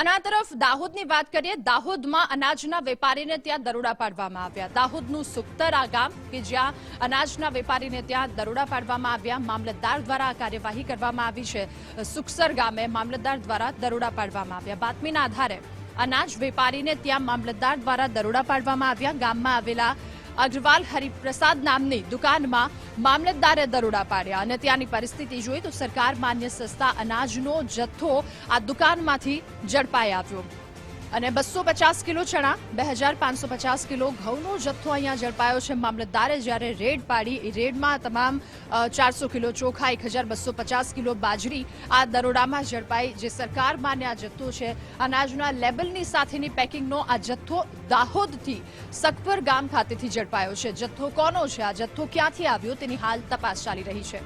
અને આ તરફ દાહોદની વાત કરીએ, દાહોદમાં અનાજના વેપારીને ત્યાં દરોડા પાડવામાં આવ્યા. દાહોદનું સુખતર ગામ કે જ્યાં અનાજના વેપારીને ત્યાં દરોડા પાડવામાં આવ્યા. મામલતદાર દ્વારા કાર્યવાહી કરવામાં આવી છે. સુખસર ગામે મામલતદાર દ્વારા દરોડા પાડવામાં આવ્યા. બાતમીના આધારે અનાજ વેપારીને ત્યાં મામલતદાર દ્વારા દરોડા પાડવામાં આવ્યા. ગામમાં આવેલા અગ્રવાલ હરિપ્રસાદ નામની દુકાનમાં મામલતદારે દરોડા પાડ્યા અને ત્યાંની પરિસ્થિતિ જોઈ તો સરકાર માન્ય સસ્તા અનાજનો જથ્થો આ દુકાનમાંથી ઝડપાઈ આવ્યો. અને બસો પચાસ કિલો ચણા, બે હજાર પાંચસો પચાસ કિલો ઘઉંનો જથ્થો અહીંયા ઝડપાયો છે. મામલતદારે જ્યારે રેડ પાડી, એ રેડમાં તમામ ચારસો કિલો ચોખા, એક હજાર બસો પચાસ કિલો બાજરી આ દરોડામાં ઝડપાઈ. જે સરકાર માન્ય આ જથ્થો છે, અનાજના લેબલની સાથેની પેકિંગનો આ જથ્થો દાહોદથી સખપર ગામ ખાતેથી ઝડપાયો છે. જથ્થો કોનો છે? આ જથ્થો ક્યાંથી આવ્યો? તેની હાલ તપાસ ચાલી રહી છે.